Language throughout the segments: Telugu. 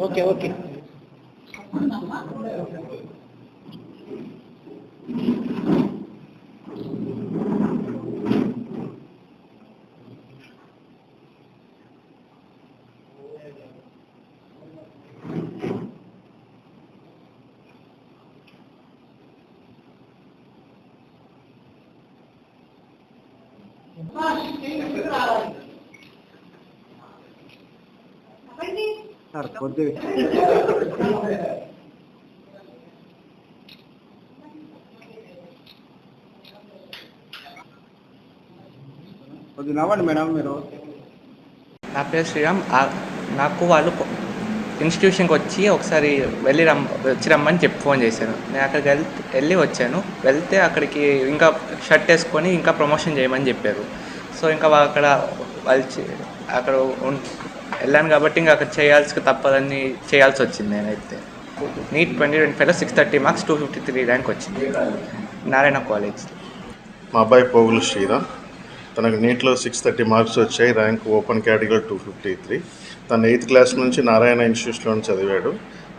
okay okay సార్ కొద్దిగా కొద్దిగా నవ్వండి మేడం మీరు. నా పేరు శ్రీరామ్. నాకు వాళ్ళు ఇన్స్టిట్యూషన్కి వచ్చి ఒకసారి వెళ్ళి రమ్ వచ్చి రమ్మని చెప్పి ఫోన్ చేశాను నేను అక్కడికి వెళ్ వెళ్ళి వచ్చాను. వెళ్తే అక్కడికి ఇంకా షర్ట్ వేసుకొని ఇంకా ప్రమోషన్ చేయమని చెప్పారు. సో ఇంకా అక్కడ వాళ్ళు అక్కడ వెళ్ళాను కాబట్టి ఇంకా అక్కడ చేయాల్సి తప్పదని చేయాల్సి వచ్చింది నేనైతే. నీట్ ట్వంటీ ట్వంటీ ఫైవ్లో six thirty marks two fifty three rank వచ్చింది. నారాయణ కాలేజ్. మా అబ్బాయి పోగులు శ్రీరామ్ తనకు నీట్లో సిక్స్ థర్టీ మార్క్స్ వచ్చాయి rank open category two fifty three. తను ఎయిత్ క్లాస్ నుంచి నారాయణ ఇన్స్టిట్యూట్లో చదివాడు.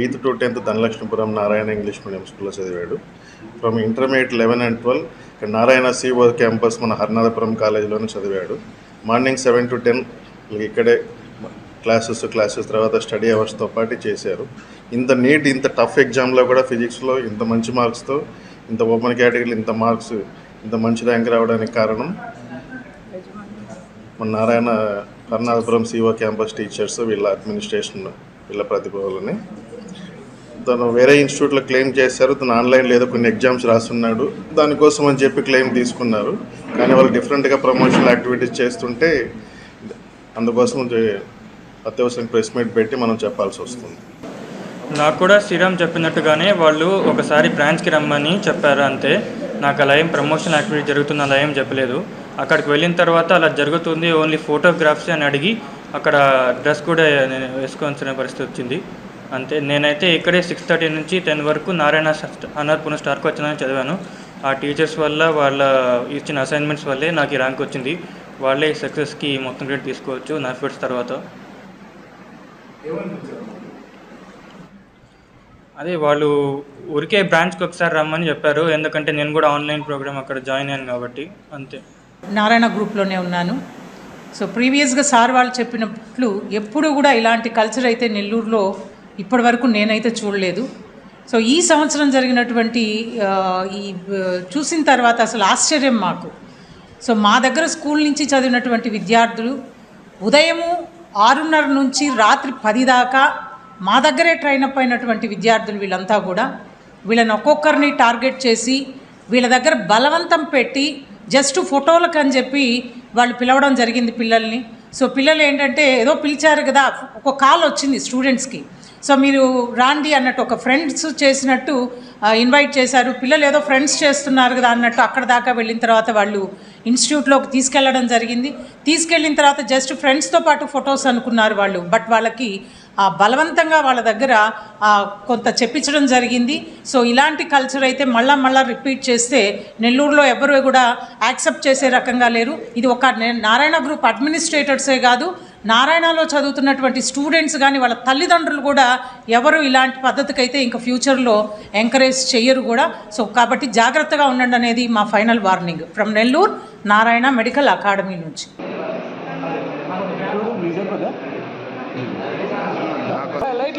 Eighth to tenth Dhanalakshmipuram Narayana English medium స్కూల్లో చదివాడు. From intermediate eleven and twelve ఇక్కడ నారాయణ సిఓ క్యాంపస్ మన హర్నాథపురం కాలేజీలోనే చదివాడు. మార్నింగ్ సెవెన్ టు టెన్ ఇక్కడే క్లాసెస్ క్లాసెస్ తర్వాత స్టడీ అవర్స్తో పాటు చేశారు. ఇంత నీట్ ఇంత టఫ్ ఎగ్జామ్లో కూడా ఫిజిక్స్లో ఇంత మంచి మార్క్స్తో ఇంత ఓపెన్ కేటగిరీలో ఇంత మార్క్స్ ఇంత మంచి ర్యాంక్ రావడానికి కారణం మన Narayana Karnapuram CO campus teachers వీళ్ళ అడ్మినిస్ట్రేషన్ వీళ్ళ ప్రతిభలని. తను వేరే ఇన్స్టిట్యూట్లో క్లెయిమ్ చేశారు తను ఆన్లైన్లో ఏదో కొన్ని ఎగ్జామ్స్ రాస్తున్నాడు దానికోసం అని చెప్పి క్లెయిమ్ తీసుకున్నారు. కానీ వాళ్ళు డిఫరెంట్గా ప్రమోషనల్ యాక్టివిటీస్ చేస్తుంటే అందుకోసం అత్యవసరం ప్రెస్ మీట్ పెట్టి మనం చెప్పాల్సి వస్తుంది. నాకు కూడా శ్రీరామ్ చెప్పినట్టుగానే వాళ్ళు ఒకసారి బ్రాంచ్కి రమ్మని చెప్పారు అంతే. నాకు అలా ఏం ప్రమోషన్ యాక్టివిటీ జరుగుతుంది అలా ఏం చెప్పలేదు. అక్కడికి వెళ్ళిన తర్వాత అలా జరుగుతుంది ఓన్లీ ఫోటోగ్రాఫ్స్ అని అడిగి అక్కడ డ్రెస్ కూడా నేను వేసుకోవాల్సిన పరిస్థితి వచ్చింది. అంతే. నేనైతే ఇక్కడే సిక్స్ థర్టీ నుంచి టెన్ వరకు నారాయణ అన్నపూర్ణ స్టార్కి వచ్చిందని చదివాను. ఆ టీచర్స్ వల్ల వాళ్ళ ఇచ్చిన అసైన్మెంట్స్ వల్లే నాకు ఈ ర్యాంక్ వచ్చింది. వాళ్ళే సక్సెస్కి మొత్తం క్రెడిట్ తీసుకోవచ్చు నా తర్వాత. అదే వాళ్ళు ఊరికే బ్రాంచ్కి ఒకసారి రమ్మని చెప్పారు. ఎందుకంటే నేను కూడా ఆన్లైన్ ప్రోగ్రామ్ అక్కడ జాయిన్ అయ్యాను కాబట్టి అంతే. నారాయణ గ్రూప్లోనే ఉన్నాను. సో ప్రీవియస్గా సార్ వాళ్ళు చెప్పినట్లు ఎప్పుడు కూడా ఇలాంటి కల్చర్ అయితే నెల్లూరులో ఇప్పటి వరకు నేనైతే చూడలేదు. సో ఈ సంవత్సరం జరిగినటువంటి ఈ చూసిన తర్వాత అసలు ఆశ్చర్యం మాకు. సో మా దగ్గర స్కూల్ నుంచి చదివినటువంటి విద్యార్థులు ఉదయము ఆరున్నర నుంచి రాత్రి పది దాకా మా దగ్గరే ట్రైన్ అప్ అయినటువంటి విద్యార్థులు వీళ్ళంతా కూడా వీళ్ళని ఒక్కొక్కరిని టార్గెట్ చేసి వీళ్ళ దగ్గర బలవంతం పెట్టి జస్ట్ ఫోటోలకు అని చెప్పి వాళ్ళు పిలవడం జరిగింది పిల్లల్ని. సో పిల్లలు ఏంటంటే ఏదో పిలిచారు కదా ఒక కాల్ వచ్చింది స్టూడెంట్స్కి సో మీరు రాండి అన్నట్టు ఒక ఫ్రెండ్స్ చేసినట్టు ఇన్వైట్ చేశారు. పిల్లలు ఏదో ఫ్రెండ్స్ చేస్తున్నారు కదా అన్నట్టు అక్కడ దాకా వెళ్ళిన తర్వాత వాళ్ళు ఇన్స్టిట్యూట్లోకి తీసుకెళ్ళడం జరిగింది. తీసుకెళ్ళిన తర్వాత జస్ట్ ఫ్రెండ్స్తో పాటు ఫొటోస్ అనుకున్నారు వాళ్ళు. బట్ వాళ్ళకి ఆ, బలవంతంగా వాళ్ళ దగ్గర కొంత చెప్పించడం జరిగింది. సో ఇలాంటి కల్చర్ అయితే మళ్ళా మళ్ళా రిపీట్ చేస్తే నెల్లూరులో ఎవరు కూడా యాక్సెప్ట్ చేసే రకంగా లేరు. ఇది ఒక నారాయణ గ్రూప్ అడ్మినిస్ట్రేటర్సే కాదు నారాయణలో చదువుతున్నటువంటి స్టూడెంట్స్ కానీ వాళ్ళ తల్లిదండ్రులు కూడా ఎవరు ఇలాంటి పద్ధతికి అయితే ఇంకా ఫ్యూచర్లో ఎంకరేజ్ చేయరు కూడా. సో కాబట్టి జాగ్రత్తగా ఉండండి అనేది మా final warning. From Nellore Narayana medical academy నుంచి. Light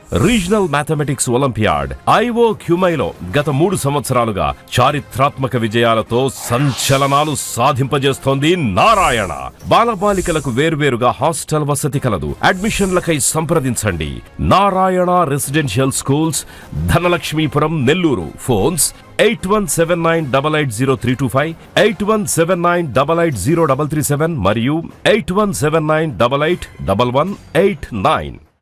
regional mathematics olympiad IO క్యూమైలో గత మూడు సంవత్సరాలుగా చారిత్రాత్మక విజయాలతో సంచలనాలు సాధింపజేస్తోంది నారాయణ. బాలబాలికలకు వేర్వేరుగా హాస్టల్ వసతి కలదు. అడ్మిషన్లకై సంప్రదించండి. Narayana residential schools Dhanalakshmipuram Nellore. Phones eight one seven nine double eight zero three two five eight one seven nine double eight zero double three seven మరియు eight one seven nine double eight double one eight nine.